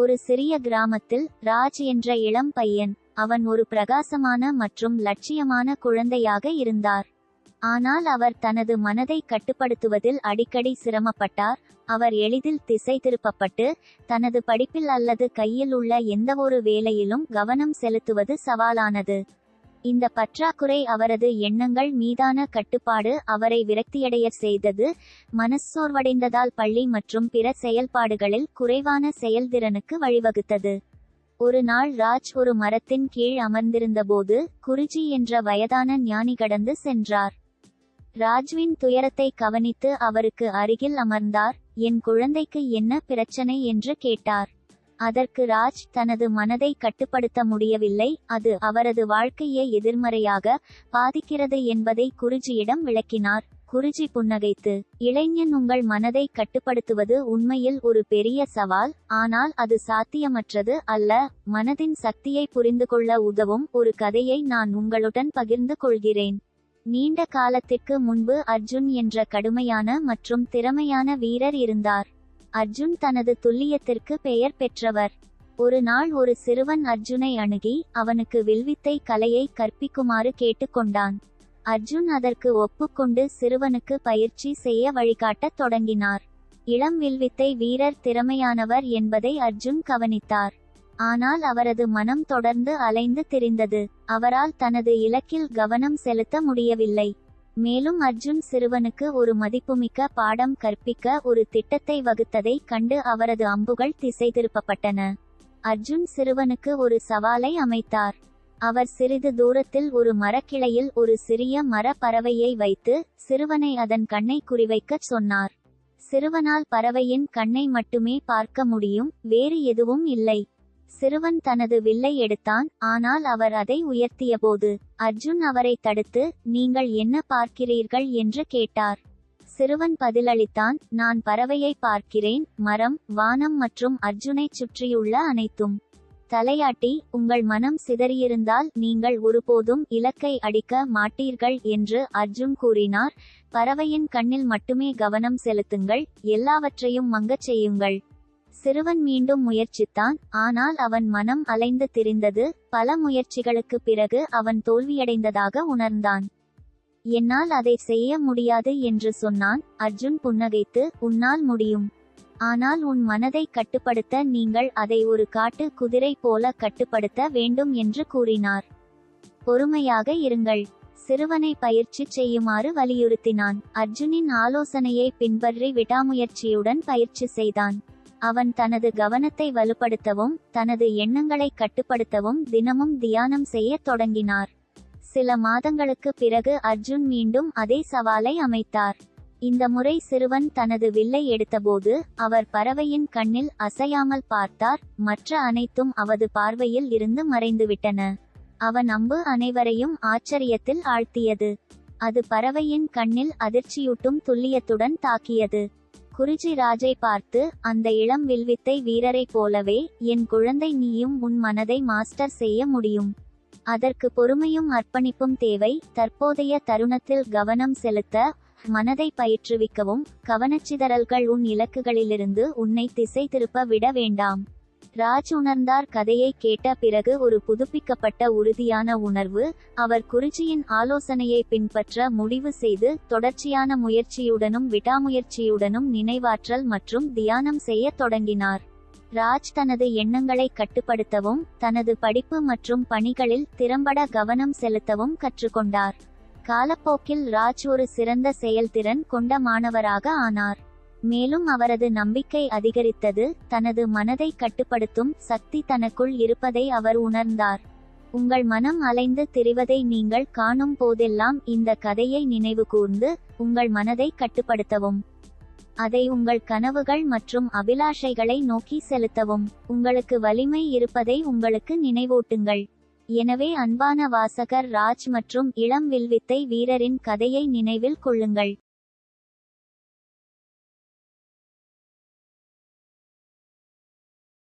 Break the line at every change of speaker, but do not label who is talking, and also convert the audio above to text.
ஒரு சிறிய கிராமத்தில் ராஜ் என்ற இளம் பையன் அவன் ஒரு பிரகாசமான மற்றும் லட்சியமான குழந்தையாக இருந்தார். ஆனால் அவர் தனது மனதை கட்டுப்படுத்துவதில் அடிக்கடி சிரமப்பட்டார். அவர் எளிதில் திசை திருப்பப்பட்டு தனது படிப்பில் அல்லது கையில் உள்ள எந்தவொரு வேலையிலும் கவனம் செலுத்துவது சவாலானது. இந்த பற்றாக்குறை அவரது எண்ணங்கள் மீதான கட்டுப்பாடு அவரை விரக்தியடைய செய்தது மனச்சோர்வடைந்ததால் பள்ளி மற்றும் பிற செயல்பாடுகளில் குறைவான செயல்திறனுக்கு வழிவகுத்தது. ஒரு நாள் ராஜ் ஒரு மரத்தின் கீழ் அமர்ந்திருந்தபோது குருஜி என்ற வயதான ஞானி கடந்து சென்றார். ராஜ்வின் துயரத்தை கவனித்து அவருக்கு அருகில் அமர்ந்தார் என் குழந்தைக்கு என்ன பிரச்சனை? என்று கேட்டார். அதற்கு ராஜ் தனது மனதை கட்டுப்படுத்த முடியவில்லை அது அவரது வாழ்க்கையை எதிர்மறையாக பாதிக்கிறது என்பதை குருஜியிடம் விளக்கினார். குருஜி புன்னகைத்து இளைஞன் உங்கள் மனதை கட்டுப்படுத்துவது உண்மையில் ஒரு பெரிய சவால் ஆனால் அது சாத்தியமற்றது அல்ல. மனதின் சக்தியை புரிந்து கொள்ள உதவும் ஒரு கதையை நான் உங்களுடன் பகிர்ந்து கொள்கிறேன். நீண்ட காலத்திற்கு முன்பு அர்ஜுன் என்ற கடுமையான மற்றும் திறமையான வீரர் இருந்தார். அர்ஜுன் தனது துல்லியத்திற்கு பெயர் பெற்றவர். ஒரு நாள் ஒரு சிறுவன் அர்ஜுனை அணுகி அவனுக்கு வில்வித்தை கலையை கற்பிக்குமாறு கேட்டுக்கொண்டான். அர்ஜுன் அதற்கு ஒப்புக்கொண்டு சிறுவனுக்கு பயிற்சி செய்ய வழிகாட்டத் தொடங்கினார். இளம் வில்வித்தை வீரர் திறமையானவர் என்பதை அர்ஜுன் கவனித்தார். ஆனால் அவரது மனம் தொடர்ந்து அலைந்து திரிந்தது. அவரால் தனது இலக்கில் கவனம் செலுத்த முடியவில்லை. மேலும் அர்ஜுன் சிறுவனுக்கு ஒரு மதிப்புமிக்க பாடம் கற்பிக்க ஒரு திட்டத்தை வகுத்ததை கண்டு அவரது அம்புகள் திசை திருப்பப்பட்டன அர்ஜுன் சிறுவனுக்கு ஒரு சவாலை அமைத்தார். அவர் சிறிது தூரத்தில் ஒரு மரக்கிளையில் ஒரு சிறிய மர பறவையை வைத்து சிறுவனை அதன் கண்ணை குறிவைக்கச் சொன்னார். சிறுவனால் பறவையின் கண்ணை மட்டுமே பார்க்க முடியும் வேறு எதுவும் இல்லை. சிறுவன் தனது வில்லை எடுத்தான் ஆனால் அவர் அதை உயர்த்தியபோது அர்ஜுன் அவரை தடுத்து நீங்கள் என்ன பார்க்கிறீர்கள்? என்று கேட்டார். சிறுவன் பதிலளித்தான் நான் பறவையை பார்க்கிறேன் மரம் வானம் மற்றும் அர்ஜுனைச் சுற்றியுள்ள அனைத்தும். தலையாட்டி உங்கள் மனம் சிதறியிருந்தால் நீங்கள் ஒருபோதும் இலக்கை அடிக்க மாட்டீர்கள் என்று அர்ஜுன் கூறினார். பறவையின் கண்ணில் மட்டுமே கவனம் செலுத்துங்கள் எல்லாவற்றையும் மங்கச் செய்யுங்கள். சிறுவன் மீண்டும் முயற்சித்தான். ஆனால் அவன் மனம் அலைந்து திரிந்தது. பல முயற்சிகளுக்கு பிறகு அவன் தோல்வியடைந்ததாக உணர்ந்தான். என்னால் அதை செய்ய முடியாது என்று சொன்னான். அர்ஜுன் புன்னகைத்து உன்னால் முடியும். ஆனால் உன் மனதை கட்டுப்படுத்த நீங்கள் அதை ஒரு காட்டு குதிரை போல கட்டுப்படுத்த வேண்டும் என்று கூறினார். பொறுமையாக இருங்கள். சிறுவனை பயிற்சி செய்யுமாறு வலியுறுத்தினான். அர்ஜுனின் ஆலோசனையை பின்பற்றி விடாமுயற்சியுடன் பயிற்சி செய்தான். அவன் தனது கவனத்தை வலுப்படுத்தவும் தனது எண்ணங்களை கட்டுப்படுத்தவும் தினமும் தியானம் செய்யத் தொடங்கினார். சில மாதங்களுக்கு பிறகு அர்ஜுன் மீண்டும் அதே சவாலை அமைத்தார். இந்த முறை சிறுவன் தனது வில்லை எடுத்தபோது அவர் பறவையின் கண்ணில் அசையாமல் பார்த்தார் மற்ற அனைத்தும் அவது பார்வையில் இருந்து மறைந்துவிட்டன. அவன் அம்பு அனைவரையும் ஆச்சரியத்தில் ஆழ்த்தியது. அது பறவையின் கண்ணில் அதிர்ச்சியூட்டும் துல்லியத்துடன் தாக்கியது. குருஜி ராஜை பார்த்து அந்த இளம் வில்வித்தை வீரரைப் போலவே என் குழந்தை நீயும் உன் மனதை மாஸ்டர் செய்ய முடியும். அதற்கு பொறுமையும் அர்ப்பணிப்பும் தேவை. தற்போதைய தருணத்தில் கவனம் செலுத்த மனதை பயிற்றுவிக்கவும் கவனச்சிதறல்கள் உன் இலக்குகளிலிருந்து உன்னை திசை திருப்ப விட வேண்டாம். ராஜ் உணர்ந்தார் கதையை கேட்ட பிறகு ஒரு புதுப்பிக்கப்பட்ட உறுதியான உணர்வு அவர் குருஜியின் ஆலோசனையை பின்பற்ற முடிவு செய்து தொடர்ச்சியான முயற்சியுடனும் விடாமுயற்சியுடனும் நினைவாற்றல் மற்றும் தியானம் செய்யத் தொடங்கினார். ராஜ் தனது எண்ணங்களை கட்டுப்படுத்தவும் தனது படிப்பு மற்றும் பணிகளில் திறம்பட கவனம் செலுத்தவும் கற்றுக்கொண்டார். காலப்போக்கில் ராஜ் ஒரு சிறந்த செயல்திறன் கொண்ட மாணவராக ஆனார். மேலும் அவரது நம்பிக்கை அதிகரித்தது தனது மனதை கட்டுப்படுத்தும் சக்தி தனக்குள் இருப்பதை அவர் உணர்ந்தார். உங்கள் மனம் அலைந்து திரிவதை நீங்கள் காணும் போதெல்லாம் இந்த கதையை நினைவு கூர்ந்து உங்கள் மனதை கட்டுப்படுத்தவும். அதை உங்கள் கனவுகள் மற்றும் அபிலாஷைகளை நோக்கி செலுத்தவும். உங்களுக்கு வலிமை இருப்பதை உங்களுக்கு நினைவூட்டுங்கள் எனவே அன்பான வாசகர் ராஜ் மற்றும் இளம் வில்வித்தை வீரரின் கதையை நினைவில் கொள்ளுங்கள்.